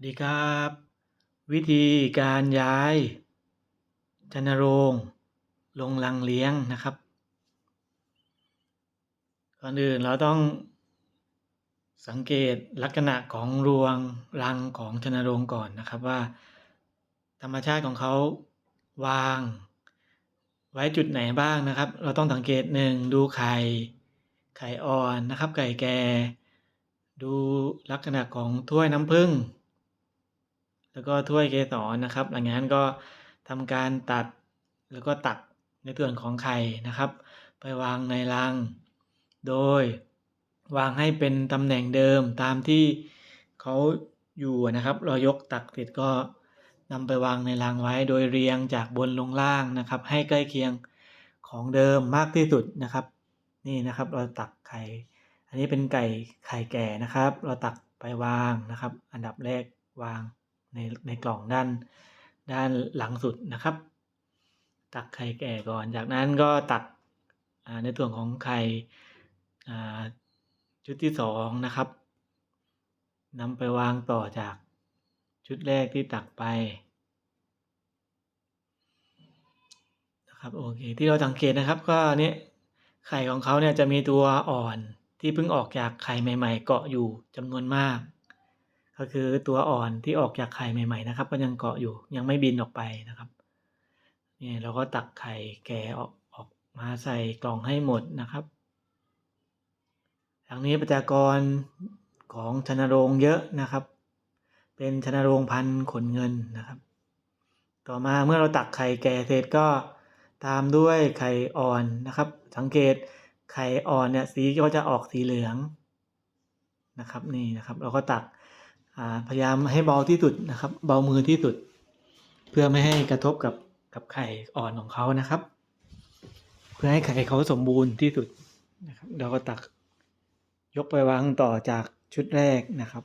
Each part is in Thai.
สวัสดีครับ วิธีการย้ายชนโรงลงรังเลี้ยงนะครับ ก่อนอื่นเราต้องสังเกตลักษณะของรวงรังของชนโรงก่อนนะครับว่า ธรรมชาติของเขาวาง ไว้จุดไหนบ้างนะครับ เราต้องสังเกตหนึ่งดูไข่ไข่อ่อนนะครับ ไก่แก่ ดูลักษณะของถ้วยน้ำผึ้ง แล้วก็ถ้วยเกสรนะครับ หลังจากนั้นก็ทำการตัดแล้วก็ตักในส่วนของไข่นะครับ ไปวางในรัง โดยวางให้เป็นตำแหน่งเดิมตามที่เขาอยู่นะครับ เรายกตักเสร็จก็นำไปวางในรังไว้โดยเรียงจากบนลงล่างนะครับ ให้ใกล้เคียงของเดิมมากที่สุดนะครับ นี่นะครับเราตักไข่ อันนี้เป็นไก่ไข่แก่นะครับ เราตักไปวางนะครับ อันดับแรกวาง ในในกล่องด้านด้านหลังสุดนะครับ ตักไข่แก่ก่อน จากนั้นก็ตักในส่วนของไข่ชุดที่สองนะครับนำไปวางต่อจากชุดแรกที่ตักไปนะครับโอเคที่เราสังเกตนะครับก็เนี้ยไข่ของเขาเนี่ยจะมีตัวอ่อนที่เพิ่งออกจากไข่ใหม่ ๆ เกาะอยู่จำนวนมาก ก็คือตัวอ่อนที่ออกจากไข่ใหม่ ๆ นะครับ ก็ยังเกาะอยู่ยังไม่บินออกไปนะครับนี่เราก็ตักไข่แก่ออกออกมาใส่กล่องให้หมดนะครับทางนี้ประชากรของชนโรงเยอะนะครับ เป็นชนโรงพันขนเงินนะครับ ต่อมาเมื่อเราตักไข่แก่เสร็จก็ตามด้วยไข่อ่อนนะครับ สังเกตไข่อ่อนเนี่ยสีก็จะออกสีเหลืองนะครับนี่นะครับ เราก็ตัก พยายามให้เบาที่สุดนะครับ เบามือที่สุด เพื่อไม่ให้กระทบกับกับไข่อ่อนของเขานะครับ เพื่อให้ไข่เขาสมบูรณ์ที่สุดนะครับเราก็ตักยกไปวางต่อจากชุดแรกนะครับ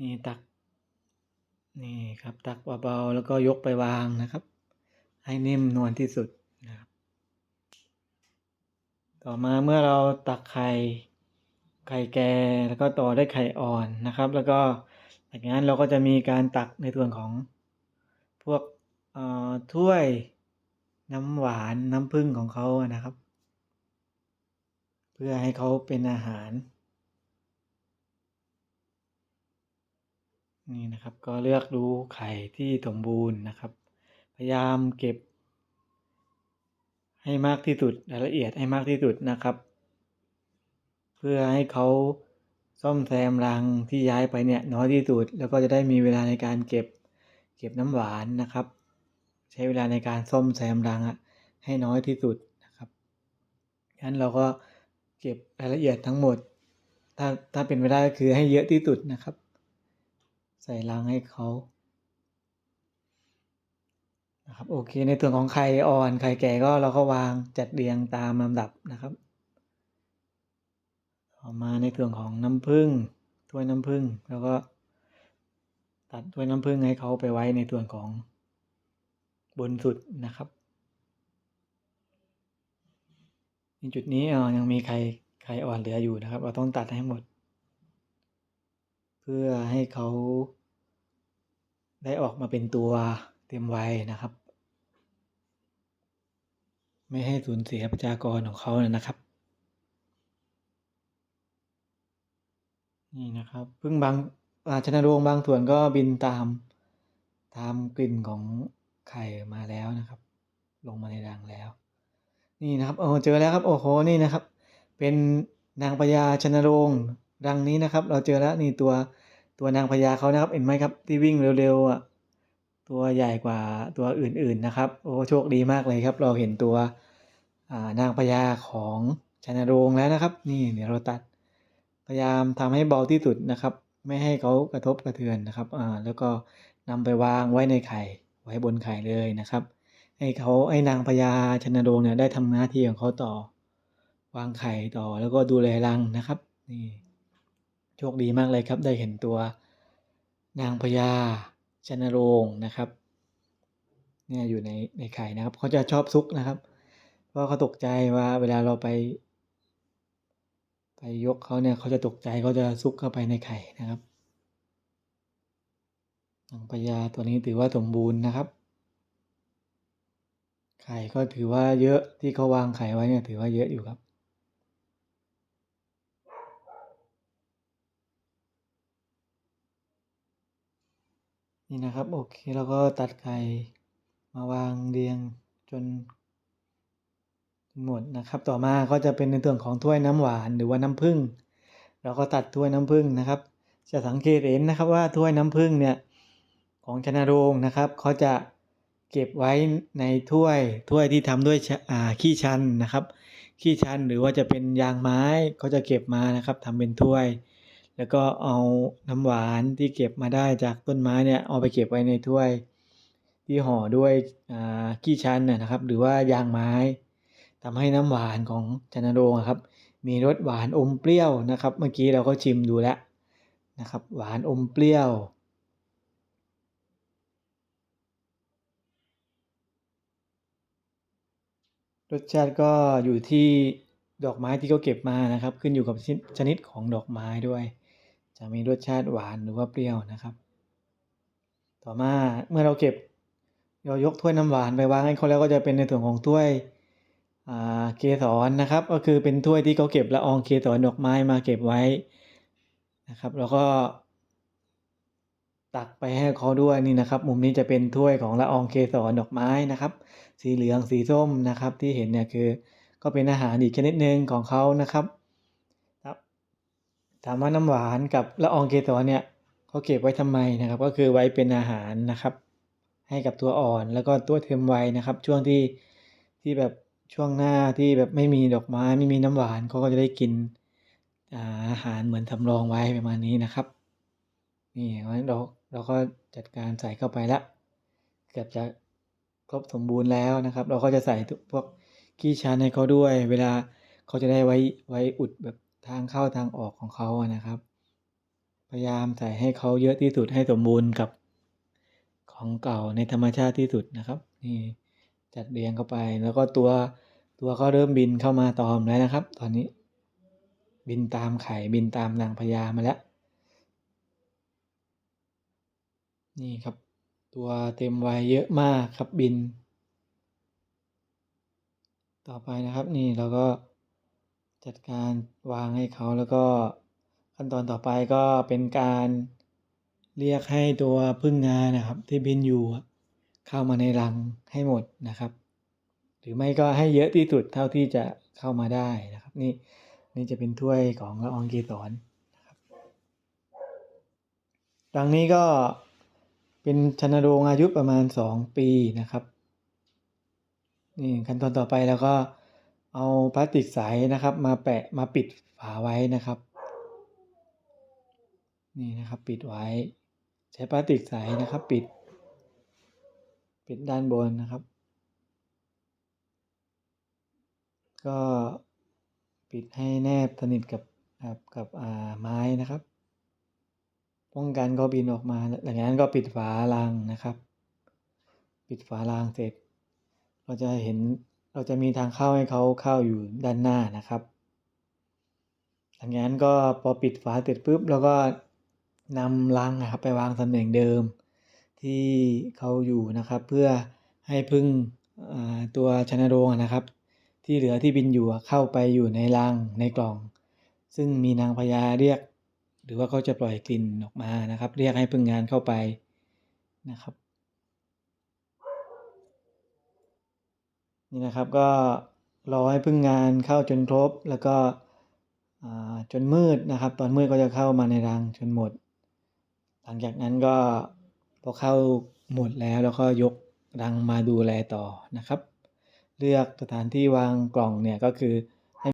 นี่ตักนี่ครับตักเบาๆแล้วก็ยกไปวางนะครับ ให้นิ่มนวลที่สุดนะครับ ต่อมาเมื่อเราตักไข่ ไข่แก่แล้วก็ต่อด้วยไข่อ่อนนะครับ แล้วก็จากนั้นเราก็จะมีการตักในส่วนของพวกถ้วยน้ำหวานน้ำผึ้งของเขานะครับ เพื่อให้เขาเป็นอาหาร นี่นะครับก็เลือกดูไข่ที่สมบูรณ์นะครับ พยายามเก็บ ให้มากที่สุดรายละเอียดให้มากที่สุดนะครับ พื่อให้เขาซ่อมแซมรังที่ย้ายไปเนี่ยน้อยที่สุด แล้วก็จะได้มีเวลาในการเก็บเก็บน้ำหวานนะครับ ใช้เวลาในการซ่อมแซมรังอะให้น้อยที่สุดนะครับงั้นเราก็เก็บรายละเอียดทั้งหมด ถ้าถ้าเป็นไปได้ก็คือให้เยอะที่สุดนะครับ ใส่รังให้เขานะครับโอเคในส่วนของไข่อ่อนไข่แก่ก็เราก็วางจัดเรียงตามลำดับนะครับ ออกมาในส่วนของน้ำผึ้งถ้วยน้ำผึ้งแล้วก็ ตัดถ้วยน้ำผึ้งให้เขาไปไว้ในส่วนของบนสุดนะครับในจุดนี้ยังมีไข่ไข่อ่อนเหลืออยู่นะครับ เราต้องตัดให้หมด เพื่อให้เขาได้ออกมาเป็นตัวเต็มวัยนะครับ ไม่ให้สูญเสียประชากรของเขานะครับ นี่นะครับพึ่งบางอาชนะดวงบางส่วนก็บินตามตามกลิ่นของไข่มาแล้วนะครับ ลงมาในรังแล้ว นี่นะครับโอ้เจอแล้วครับโอ้โหนี่นะครับ เป็นนางพญาชนโรงรังนี้นะครับ เราเจอแล้วนี่ตัวตัวนางพญาเขานะครับเห็นไหมครับ ที่วิ่งเร็วๆอะตัวใหญ่กว่าตัวอื่นๆนะครับ โอ้โชคดีมากเลยครับ เราเห็นตัวนางพญาของชนโรงแล้วนะครับ นี่เดี๋ยวเราตัด พยายามทำให้เบาที่สุดนะครับ ไม่ให้เขากระทบกระเทือนนะครับอ่าแล้วก็นำไปวางไว้ในไข่ไว้บนไข่เลยนะครับ ให้เขาให้นางพญาชนโดงเนี่ยได้ทำหน้าที่ของเขาต่อ วางไข่ต่อแล้วก็ดูแลรังนะครับนี่โชคดีมากเลยครับ ได้เห็นตัวนางพญาชนโรงนะครับเนี่ยอยู่ในในไข่นะครับเขาจะชอบซุกนะครับเพราะเขาตกใจว่าเวลาเราไป ไปยกเขาเนี่ยเขาจะตกใจเขาจะซุกเข้าไปในไข่นะครับนางพญาตัวนี้ถือว่าสมบูรณ์นะครับ ไข่ก็ถือว่าเยอะที่เขาวางไข่ไว้เนี่ยถือว่าเยอะอยู่ครับนี่นะครับโอเคแล้วก็ตัดไข่มาวางเรียงจน หมดนะครับ ต่อมาก็จะเป็นในส่วนของถ้วยน้ำหวานหรือว่าน้ำผึ้งเราก็ตัดถ้วยน้ำผึ้งนะครับ จะสังเกตเห็นนะครับว่าถ้วยน้ำผึ้งเนี่ยของชนะโรงนะครับเขาจะเก็บไว้ในถ้วยถ้วยที่ทำด้วยขี้ชันนะครับขี้ชันหรือว่าจะเป็นยางไม้เขาจะเก็บมานะครับทำเป็นถ้วย แล้วก็เอาน้ำหวานที่เก็บมาได้จากต้นไม้เนี่ยเอาไปเก็บไว้ในถ้วย ที่ห่อด้วยขี้ชันนะครับ หรือว่ายางไม้ ทำให้น้ำหวานของชนโรงครับ มีรสหวานอมเปรี้ยวนะครับ เมื่อกี้เราก็ชิมดูแล้วนะครับ หวานอมเปรี้ยวรสชาติก็อยู่ที่ดอกไม้ที่เขาเก็บมานะครับ ขึ้นอยู่กับชนิดของดอกไม้ด้วย จะมีรสชาติหวานหรือว่าเปรี้ยวนะครับ ต่อมาเมื่อเราเก็บเรายกถ้วยน้ำหวานไปวางให้เขาแล้วก็จะเป็นในส่วนของถ้วย เกสรนะครับ ก็คือเป็นถ้วยที่เขาเก็บละอองเกสรดอกไม้มาเก็บไว้นะครับ แล้วก็ ตักไปให้เขาด้วยนี่นะครับ มุมนี้จะเป็นถ้วยของละอองเกสรดอกไม้นะครับ สีเหลืองสีส้มนะครับ ที่เห็นเนี่ยคือ ก็เป็นอาหารอีกชนิดหนึ่งของเขานะครับครับถามว่าน้ำหวานกับละอองเกสรเนี่ยเขาเก็บไว้ทำไมนะครับ ก็คือไว้เป็นอาหารนะครับ ให้กับตัวอ่อนแล้วก็ตัวเทมไวนะครับ ช่วงที่ที่แบบ ช่วงหน้าที่แบบไม่มีดอกไม้ไม่มีน้ำหวานเขาก็จะได้กินอาหารเหมือนทำรองไว้ประมาณนี้นะครับ นี่เราเราก็จัดการใส่เข้าไปละเกือบจะครบสมบูรณ์แล้วนะครับ เราก็จะใส่พวกขี้ชันให้เขาด้วย เวลาเขาจะได้ไว้ไว้อุดแบบทางเข้าทางออกของเขานะครับ พยายามใส่ให้เขาเยอะที่สุดให้สมบูรณ์กับของเก่าในธรรมชาติที่สุดนะครับ นี่จัดเรียงเข้าไปแล้วก็ตัว ตัวก็เริ่มบินเข้ามาตอมแล้วนะครับ ตอนนี้ บินตามไข่บินตามนางพญามาแล้ว นี่ครับ ตัวเต็มวัยเยอะมากครับบิน ต่อไปนะครับนี่เราก็จัดการวางให้เขาแล้วก็ขั้นตอนต่อไปก็เป็นการเรียกให้ตัวพึ่งงานนะครับ ที่บินอยู่เข้ามาในรังให้หมดนะครับ หรือไม่ก็ให้เยอะที่สุดเท่าที่จะเข้ามาได้นะครับ นี่นี่จะเป็นถ้วยของละอองกีสอนะครับรังนี้ก็เป็นชนโรงอายุประมาณสองปีนะครับนี่ขั้นตอนต่อไปแล้วก็เอาพลาสติกใสนะครับมาแปะมาปิดฝาไว้นะครับ นี่นะครับปิดไว้ ใช้พลาสติกใสนะครับปิด ปิดด้านบนนะครับ ก็ปิดให้แนบสนิทกับกับไม้นะครับ ป้องกันก็บินออกมาหลังจากนั้นก็ปิดฝารางนะครับ ปิดฝารางเสร็จ เราจะเห็นเราจะมีทางเข้าให้เขาเข้าอยู่ด้านหน้านะครับหลังจากนั้นก็พอปิดฝาเสร็จปุ๊บเราก็นำรังนะครับไปวางตำแหน่งเดิมที่เขาอยู่นะครับ เพื่อให้พึ่งตัวชนโรงนะครับ ที่เหลือที่บินอยู่เข้าไปอยู่ในรังในกล่อง ซึ่งมีนางพญาเรียก หรือว่าเขาจะปล่อยกลิ่นออกมานะครับ เรียกให้พึ่งงานเข้าไปนะครับ นี่นะครับก็รอให้พึ่งงานเข้าจนครบแล้วก็จนมืดนะครับ ตอนมืดก็จะเข้ามาในรังจนหมด หลังจากนั้นก็พอเข้าหมดแล้วแล้วก็ยกรังมาดูแลต่อนะครับ เลือกสถานที่วางกล่องเนี่ยก็คือ